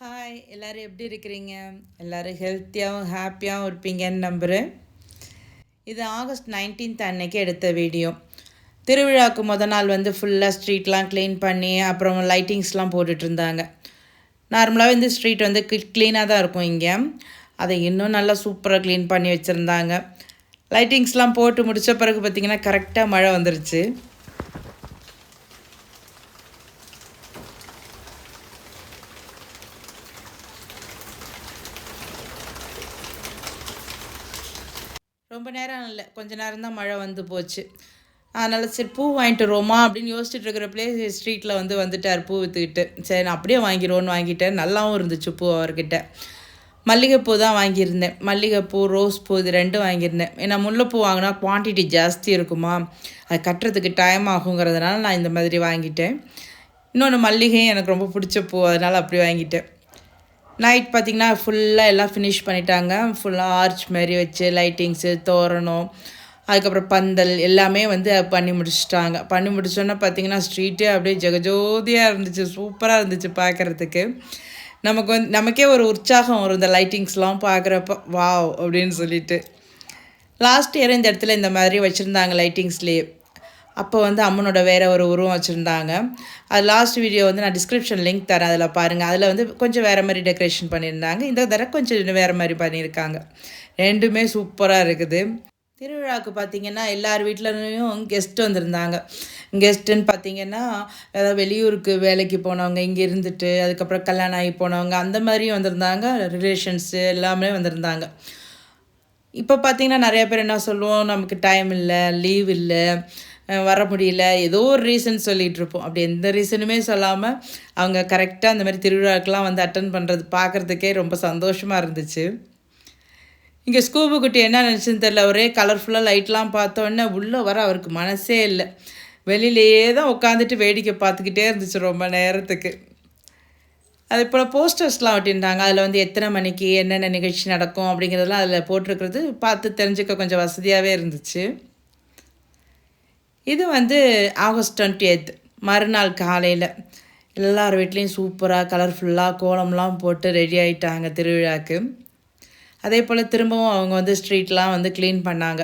Hi எல்லோரும் எப்படி இருக்கிறீங்க? எல்லோரும் ஹெல்த்தியாகவும் ஹாப்பியாகவும் இருப்பீங்கன்னு நம்புகிறேன் இது ஆகஸ்ட் நைன்டீன்த் அன்னைக்கு எடுத்த வீடியோ திருவிழாவுக்கு முத நாள் வந்து ஃபுல்லாக ஸ்ட்ரீட்லாம் க்ளீன் பண்ணி அப்புறம் லைட்டிங்ஸ்லாம் போட்டுட்ருந்தாங்க நார்மலாகவே இந்த ஸ்ட்ரீட் வந்து க்ளீனாக தான் இருக்கும் இங்கே. அதை இன்னும் நல்லா சூப்பராக க்ளீன் பண்ணி வச்சுருந்தாங்க. லைட்டிங்ஸ்லாம் போட்டு முடித்த பிறகு பார்த்திங்கன்னா கரெக்டாக மழை வந்துருச்சு. ரொம்ப நேரம் இல்லை கொஞ்ச நேரம் தான் மழை வந்து போச்சு. அதனால் சரி பூ வாங்கிட்டு வருவோமா அப்படின்னு யோசிச்சுட்டு இருக்கிறப்பலே ஸ்ட்ரீட்டில் வந்து வந்துட்டார் பூ விற்றுக்கிட்டு சரி நான் அப்படியே வாங்கிடுவோன்னு வாங்கிட்டேன். நல்லாவும் இருந்துச்சு பூ அவர்கிட்ட. மல்லிகைப்பூ தான் வாங்கியிருந்தேன். மல்லிகைப்பூ ரோஸ் பூ இது ரெண்டும் வாங்கியிருந்தேன். ஏன்னா முல்லைப்பூ வாங்கினா குவான்டிட்டி ஜாஸ்தி இருக்குமா? அது கட்டுறதுக்கு டைம் ஆகுங்கிறதுனால நான் இந்த மாதிரி வாங்கிட்டேன். இன்னொன்று மல்லிகையும் எனக்கு ரொம்ப பிடிச்ச பூ அதனால் அப்படி வாங்கிட்டேன். நைட் பார்த்திங்கன்னா ஃபுல்லாக எல்லாம் ஃபினிஷ் பண்ணிட்டாங்க. ஃபுல்லாக ஆர்ச் மாதிரி வச்சு லைட்டிங்ஸு தோரணம் அதுக்கப்புறம் பந்தல் எல்லாமே வந்து பண்ணி முடிச்சிட்டாங்க. பண்ணி முடிச்சோன்னே பார்த்திங்கன்னா ஸ்ட்ரீட்டே அப்படியே ஜெகஜோதியாக இருந்துச்சு. சூப்பராக இருந்துச்சு பார்க்குறதுக்கு நமக்கு வந்து நமக்கே ஒரு உற்சாகம் வரும் இந்த லைட்டிங்ஸ்லாம் பார்க்குறப்ப. வாவ் அப்படின்னு சொல்லிட்டு. லாஸ்ட் இயர் இந்த இடத்துல இந்த மாதிரி வச்சுருந்தாங்க லைட்டிங்ஸ்லேயே அப்போ வந்து அம்மனோட வேறு ஒரு உருவம் வச்சுருந்தாங்க. அது லாஸ்ட் வீடியோ வந்து நான் டிஸ்கிரிப்ஷன் லிங்க் தரேன் அதில் பாருங்கள் அதில் வந்து கொஞ்சம் வேறு மாதிரி டெக்கரேஷன் பண்ணியிருந்தாங்க. இந்த தடவை கொஞ்சம் வேறு மாதிரி பண்ணியிருக்காங்க. ரெண்டுமே சூப்பராக இருக்குது. திருவிழாவுக்கு பார்த்திங்கன்னா எல்லார் வீட்டிலையும் கெஸ்ட் வந்திருந்தாங்க. கெஸ்ட்டுன்னு பார்த்தீங்கன்னா ஏதாவது வெளியூருக்கு வேலைக்கு போனவங்க இங்கே இருந்துட்டு அதுக்கப்புறம் கல்யாணம் ஆகி போனவங்க அந்த மாதிரியும் வந்திருந்தாங்க. ரிலேஷன்ஸு எல்லாமே வந்திருந்தாங்க. இப்போ பார்த்திங்கன்னா நிறைய பேர் என்ன சொல்லுவோம் நமக்கு டைம் இல்லை லீவ் இல்லை வர முடியல ஏதோ ஒரு ரீசன் சொல்லிகிட்டு இருப்போம். அப்படி எந்த ரீசனுமே சொல்லாமல் அவங்க கரெக்டாக அந்த மாதிரி திருவிழாக்கெலாம் வந்து அட்டன் பண்ணுறது பார்க்குறதுக்கே ரொம்ப சந்தோஷமாக இருந்துச்சு. இங்கே ஸ்கூபு குட்டி என்ன நினச்சுன்னு தெரில ஒரே கலர்ஃபுல்லாக லைட்லாம் பார்த்தோன்னே உள்ளே வர அவருக்கு மனசே இல்லை. வெளியிலேயே தான் உட்காந்துட்டு வேடிக்கை பார்த்துக்கிட்டே இருந்துச்சு ரொம்ப நேரத்துக்கு. அது போல் போஸ்டர்ஸ்லாம் ஒட்டியிருந்தாங்க. அதில் வந்து எத்தனை மணிக்கு என்னென்ன நிகழ்ச்சி நடக்கும் அப்படிங்கிறதெல்லாம் அதில் போட்டிருக்கிறது பார்த்து தெரிஞ்சுக்க கொஞ்சம் வசதியாகவே இருந்துச்சு. இது வந்து ஆகஸ்ட் டுவெண்ட்டி எய்த் மறுநாள் காலையில். எல்லார் வீட்லேயும் சூப்பராக கலர்ஃபுல்லாக கோலம்லாம் போட்டு ரெடி ஆகிட்டாங்க திருவிழாக்கு. அதே போல் திரும்பவும் அவங்க வந்து ஸ்ட்ரீட்லாம் வந்து க்ளீன் பண்ணாங்க.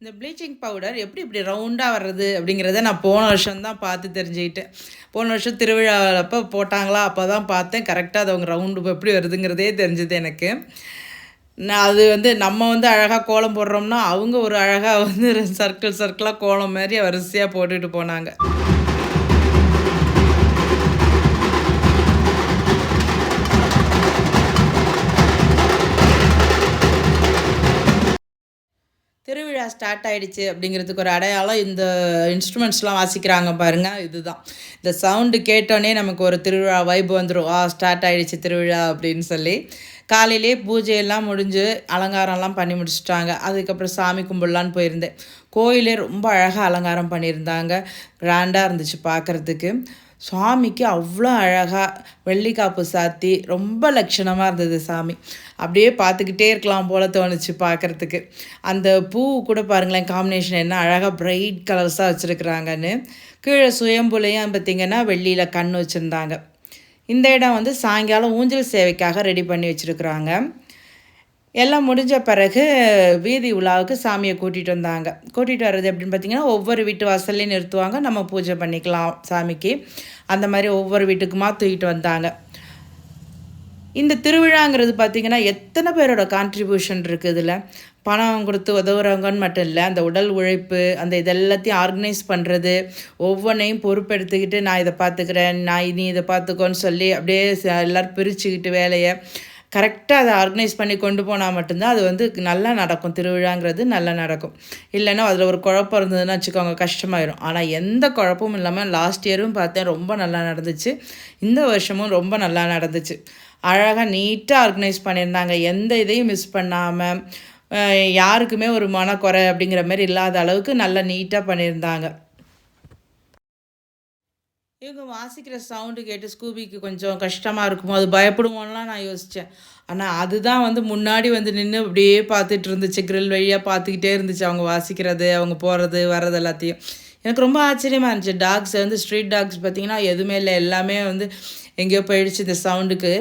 இந்த ப்ளீச்சிங் பவுடர் எப்படி இப்படி ரவுண்டாக வர்றது அப்படிங்கிறத நான் போன வருஷம்தான் பார்த்து தெரிஞ்சுக்கிட்டேன். போன வருஷம் திருவிழாவில் போட்டாங்களா? அப்போ தான் பார்த்தேன். கரெக்டாக அது அவங்க ரவுண்டு எப்படி வருதுங்கிறதே தெரிஞ்சது எனக்கு. நான் அது வந்து நம்ம வந்து அழகாக கோலம் போடுறோம்னா அவங்க ஒரு அழகாக வந்து சர்க்கிள் சர்க்கிளாக கோலம் மாதிரி வரிசையாக போட்டுட்டு போனாங்க. திருவிழா ஸ்டார்ட் ஆகிடுச்சு அப்படிங்கிறதுக்கு ஒரு அடையாளம் இந்த இன்ஸ்ட்ருமெண்ட்ஸ்லாம் வாசிக்கிறாங்க பாருங்கள் இதுதான். இந்த சவுண்டு கேட்டோன்னே நமக்கு ஒரு திருவிழா வைப் வந்துடும் ஆ ஸ்டார்ட் ஆகிடுச்சு திருவிழா அப்படின்னு சொல்லி. காலையிலே பூஜையெல்லாம் முடிஞ்சு அலங்காரம்லாம் பண்ணி முடிச்சுட்டாங்க. அதுக்கப்புறம் சாமி கும்பிடலான்னு போயிருந்தேன். கோயிலே ரொம்ப அழகாக அலங்காரம் பண்ணியிருந்தாங்க. கிராண்டாக இருந்துச்சு பார்க்குறதுக்கு சுவாமிக்கு அவ்வளோ அழகாக வெள்ளிக்காப்பு சாத்தி ரொம்ப லட்சணமாக இருந்தது சாமி. அப்படியே பார்த்துக்கிட்டே இருக்கலாம் போல தோணுச்சு பார்க்குறதுக்கு. அந்த பூ கூட பாருங்களேன் காம்பினேஷன் என்ன அழகாக ப்ரைட் கலர்ஸாக வச்சுருக்குறாங்கன்னு. கீழே சுயம்புலையும் பார்த்திங்கன்னா வெள்ளியில் கண் வச்சுருந்தாங்க. இந்த இடம் வந்து சாயங்காலம் ஊஞ்சல் சேவைக்காக ரெடி பண்ணி வச்சுருக்குறாங்க. எல்லாம் முடிஞ்ச பிறகு வீதி உலாவுக்கு சாமியை கூட்டிகிட்டு வந்தாங்க. கூட்டிகிட்டு வர்றது எப்படின்னு பார்த்தீங்கன்னா ஒவ்வொரு வீட்டு வாசல்லையும் நிறுத்துவாங்க. நம்ம பூஜை பண்ணிக்கலாம் சாமிக்கு. அந்த மாதிரி ஒவ்வொரு வீட்டுக்குமா தூக்கிட்டு வந்தாங்க. இந்த திருவிழாங்கிறது பார்த்திங்கன்னா எத்தனை பேரோட கான்ட்ரிபியூஷன் இருக்குது இதில்? பணம் கொடுத்து உதவுறவங்கன்னு மட்டும் இல்லை அந்த உடல் உழைப்பு அந்த இதெல்லாத்தையும் ஆர்கனைஸ் பண்ணுறது ஒவ்வொன்றையும் பொறுப்பெடுத்துக்கிட்டு நான் இதை பார்த்துக்கிறேன் நான் நீ இதை பார்த்துக்கோன்னு சொல்லி அப்படியே எல்லோரும் பிரிச்சுக்கிட்டு வேலையை கரெக்டாக அதை ஆர்கனைஸ் பண்ணி கொண்டு போனால் மட்டும்தான் அது வந்து நல்லா நடக்கும். திருவிழாங்கிறது நல்லா நடக்கும். இல்லைன்னா அதில் ஒரு குழப்பம் இருந்ததுன்னு வச்சுக்கோங்க கஷ்டமாயிரும். ஆனால் எந்த குழப்பமும் இல்லாமல் லாஸ்ட் இயரும் பார்த்தேன் ரொம்ப நல்லா நடந்துச்சு. இந்த வருஷமும் ரொம்ப நல்லா நடந்துச்சு. அழகாக நீட்டாக ஆர்கனைஸ் பண்ணியிருந்தாங்க. எந்த இதையும் மிஸ் பண்ணாமல் யாருக்குமே ஒரு மனக்குறை அப்படிங்கிற மாதிரி இல்லாத அளவுக்கு நல்லா நீட்டாக பண்ணியிருந்தாங்க. இவங்க வாசிக்கிற சவுண்டு கேட்டு ஸ்கூபிக்கு கொஞ்சம் கஷ்டமாக இருக்குமோ? அது பயப்படுமோலாம் நான் யோசித்தேன் ஆனால் அதுதான் வந்து முன்னாடி வந்து நின்று அப்படியே பார்த்துட்டு இருந்துச்சு. கிரில் வழியாக பார்த்துக்கிட்டே இருந்துச்சு அவங்க வாசிக்கிறது அவங்க போகிறது வர்றது எல்லாத்தையும். எனக்கு ரொம்ப ஆச்சரியமாக இருந்துச்சு. டாக்ஸ் வந்து ஸ்ட்ரீட் டாக்ஸ் பார்த்திங்கன்னா எதுவுமே இல்லை. எல்லாமே வந்து எங்கேயோ போயிடுச்சு இந்த சவுண்டுக்கு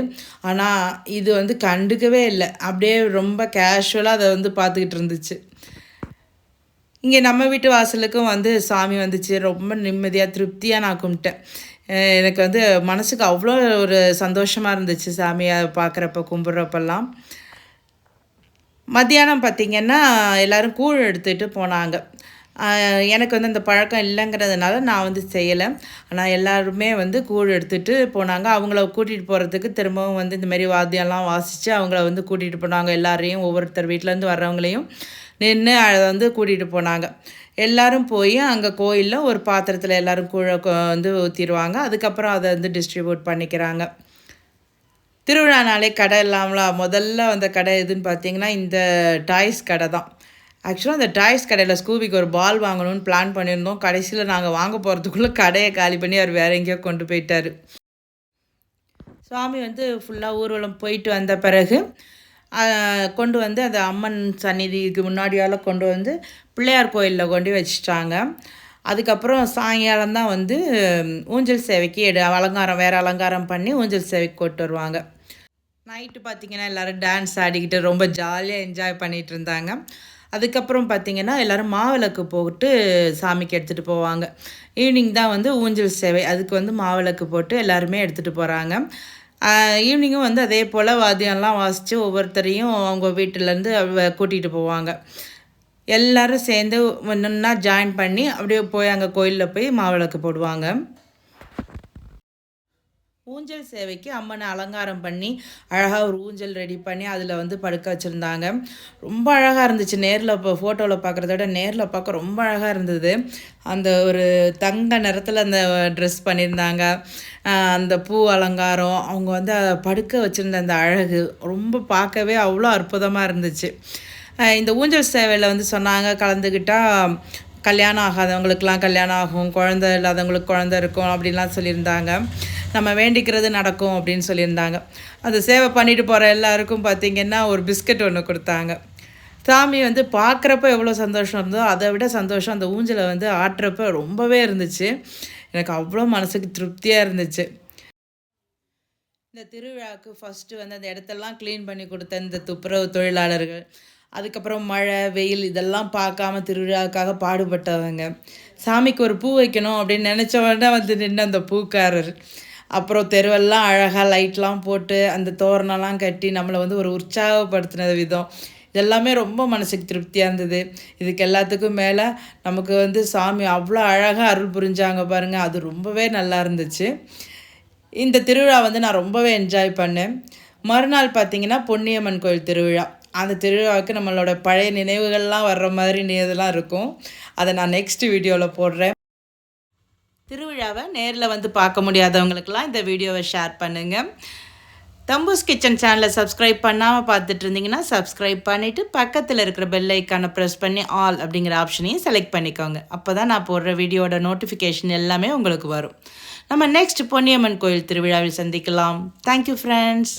ஆனால் இது வந்து கண்டுக்கவே இல்லை. அப்படியே ரொம்ப கேஷுவலாக அதை வந்து பார்த்துக்கிட்டு இருந்துச்சு. இங்கே நம்ம வீட்டு வாசலுக்கும் வந்து சாமி வந்துச்சு. ரொம்ப நிம்மதியாக திருப்தியாக நான் கும்பிட்டேன். எனக்கு வந்து மனசுக்கு அவ்வளோ ஒரு சந்தோஷமாக இருந்துச்சு சாமியை பார்க்குறப்ப கும்பிட்றப்பெல்லாம். மத்தியானம் பார்த்திங்கன்னா எல்லோரும் கூழ் எடுத்துகிட்டு போனாங்க. எனக்கு வந்து அந்த பழக்கம் இல்லைங்கிறதுனால நான் வந்து செய்யலை. ஆனால் எல்லாருமே வந்து கூழ் எடுத்துகிட்டு போனாங்க. அவங்கள கூட்டிகிட்டு போகிறதுக்கு திரும்பவும் வந்து இந்தமாரி வாத்தியம்லாம் வாசித்து அவங்கள வந்து கூட்டிகிட்டு போனாங்க. எல்லாரையும் ஒவ்வொருத்தர் வீட்டிலேருந்து வர்றவங்களையும். நின்று அதை வந்து கூட்டிகிட்டு போனாங்க. எல்லோரும் போய் அங்கே கோயிலில் ஒரு பாத்திரத்தில் எல்லோரும் கூழ வந்து ஊற்றிடுவாங்க அதுக்கப்புறம் அதை வந்து டிஸ்ட்ரிபியூட் பண்ணிக்கிறாங்க. திருவிழானாலே கடை இல்லாமலா? முதல்ல வந்த கடை எதுன்னு பார்த்தீங்கன்னா இந்த டாய்ஸ் கடை தான். ஆக்சுவலாக அந்த டாய்ஸ் கடையில் ஸ்கூபிக்கு ஒரு பால் வாங்கணும்னு பிளான் பண்ணியிருந்தோம். கடைசியில் நாங்கள் வாங்க போகிறதுக்குள்ளே கடையை காலி பண்ணி அவர் வேற எங்கேயோ கொண்டு போயிட்டார். சுவாமி வந்து ஃபுல்லாக ஊர்வலம் போயிட்டு வந்த பிறகு கொண்டு வந்து அந்த அம்மன் சந்நிதிக்கு முன்னாடியால் கொண்டு வந்து பிள்ளையார் கோயிலில் கொண்டு வச்சுட்டாங்க. அதுக்கப்புறம் சாயங்காலம் தான் வந்து ஊஞ்சல் சேவைக்கு எடு அலங்காரம் வேறு அலங்காரம் பண்ணி ஊஞ்சல் சேவைக்கு கொண்டு வருவாங்க. நைட்டு பார்த்திங்கன்னா எல்லோரும் டான்ஸ் ஆடிக்கிட்டு ரொம்ப ஜாலியாக என்ஜாய் பண்ணிகிட்டு இருந்தாங்க. அதுக்கப்புறம் பார்த்திங்கன்னா எல்லோரும் மாவிளக்கு போட்டு சாமிக்கு எடுத்துகிட்டு போவாங்க. ஈவினிங் தான் வந்து ஊஞ்சல் சேவை அதுக்கு வந்து மாவிளக்கு போட்டு எல்லாருமே எடுத்துகிட்டு போகிறாங்க ஈவினிங்கும் வந்து அதே போல் வாத்தியம்லாம் வாசித்து ஒவ்வொருத்தரையும் அவங்க வீட்டிலேருந்து கூட்டிகிட்டு போவாங்க. எல்லோரும் சேர்ந்து ஒன்றா ஜாயின் பண்ணி அப்படியே போய் அங்கே கோயிலில் போய் மாவிளக்கு போடுவாங்க. ஊஞ்சல் சேவைக்கு அம்மனை அலங்காரம் பண்ணி அழகாக ஒரு ஊஞ்சல் ரெடி பண்ணி அதில் வந்து படுக்க வச்சுருந்தாங்க. ரொம்ப அழகாக இருந்துச்சு. நேரில் இப்போ ஃபோட்டோவில் பார்க்குறத விட நேரில் பார்க்க ரொம்ப அழகாக இருந்தது. அந்த ஒரு தங்க நிறத்தில் அந்த ட்ரெஸ் பண்ணியிருந்தாங்க அந்த பூ அலங்காரம் அவங்க வந்து படுக்க வச்சுருந்த அந்த அழகு ரொம்ப பார்க்கவே அவ்வளோ அற்புதமாக இருந்துச்சு. இந்த ஊஞ்சல் சேவையில் வந்து சொன்னாங்க கலந்துக்கிட்டால் கல்யாணம் ஆகாதவங்களுக்கெலாம் கல்யாணம் ஆகும் குழந்த இல்லாதவங்களுக்கு குழந்த இருக்கும் அப்படின்லாம் சொல்லியிருந்தாங்க. நம்ம வேண்டிக்கிறது நடக்கும் அப்படின்னு சொல்லியிருந்தாங்க. அந்த சேவை பண்ணிட்டு போகிற எல்லாருக்கும் பார்த்திங்கன்னா ஒரு பிஸ்கட் ஒன்று கொடுத்தாங்க. சாமி வந்து பார்க்குறப்ப எவ்வளோ சந்தோஷம் இருந்தோ அதை விட சந்தோஷம் அந்த ஊஞ்சலை வந்து ஆட்டுறப்ப ரொம்பவே இருந்துச்சு. எனக்கு அவ்வளோ மனசுக்கு திருப்தியாக இருந்துச்சு. இந்த திருவிழாவுக்கு ஃபஸ்ட்டு வந்து அந்த இடத்தெல்லாம் க்ளீன் பண்ணி கொடுத்த இந்த துப்புரவு தொழிலாளர்கள் அதுக்கப்புறம் மழை வெயில் இதெல்லாம் பார்க்காம திருவிழாவுக்காக பாடுபட்டவங்க. சாமிக்கு ஒரு பூ வைக்கணும் அப்படின்னு நினச்சவொடனே வந்து நின்று அந்த பூக்காரர். அப்புறம் தெருவெல்லாம் அழகாக லைட்லாம் போட்டு அந்த தோரணம்லாம் கட்டி நம்மளை வந்து ஒரு உற்சாகப்படுத்தின விதம். இதெல்லாமே ரொம்ப மனசுக்கு திருப்தியாக இருந்தது. இதுக்கு எல்லாத்துக்கும் மேலே நமக்கு வந்து சாமி அவ்வளோ அழகாக அருள் புரிஞ்சாங்க பாருங்கள் அது ரொம்பவே நல்லா இருந்துச்சு. இந்த திருவிழா வந்து நான் ரொம்பவே என்ஜாய் பண்ணேன். மறுநாள் பார்த்திங்கன்னா பொன்னியம்மன் கோயில் திருவிழா. அந்த திருவிழாவுக்கு நம்மளோட பழைய நினைவுகள்லாம் வர்ற மாதிரி இதெல்லாம் இருக்கும். அதை நான் நெக்ஸ்ட் வீடியோவில் போடுறேன். திருவிழாவை நேரில் வந்து பார்க்க முடியாதவங்களுக்கெல்லாம் இந்த வீடியோவை ஷேர் பண்ணுங்கள் தம்பூஸ் கிச்சன் சேனலை சப்ஸ்கிரைப் பண்ணாமல் பார்த்துட்டு இருந்தீங்கன்னா சப்ஸ்கிரைப் பண்ணிவிட்டு பக்கத்தில் இருக்கிற பெல் ஐக்கானை ப்ரெஸ் பண்ணி ஆல் அப்படிங்கிற ஆப்ஷனையும் செலக்ட் பண்ணிக்கோங்க. அப்போ தான் நான் போடுற வீடியோட நோட்டிஃபிகேஷன் எல்லாமே உங்களுக்கு வரும். நம்ம நெக்ஸ்ட் பொன்னியம்மன் கோயில் திருவிழாவில் சந்திக்கலாம். Thank you friends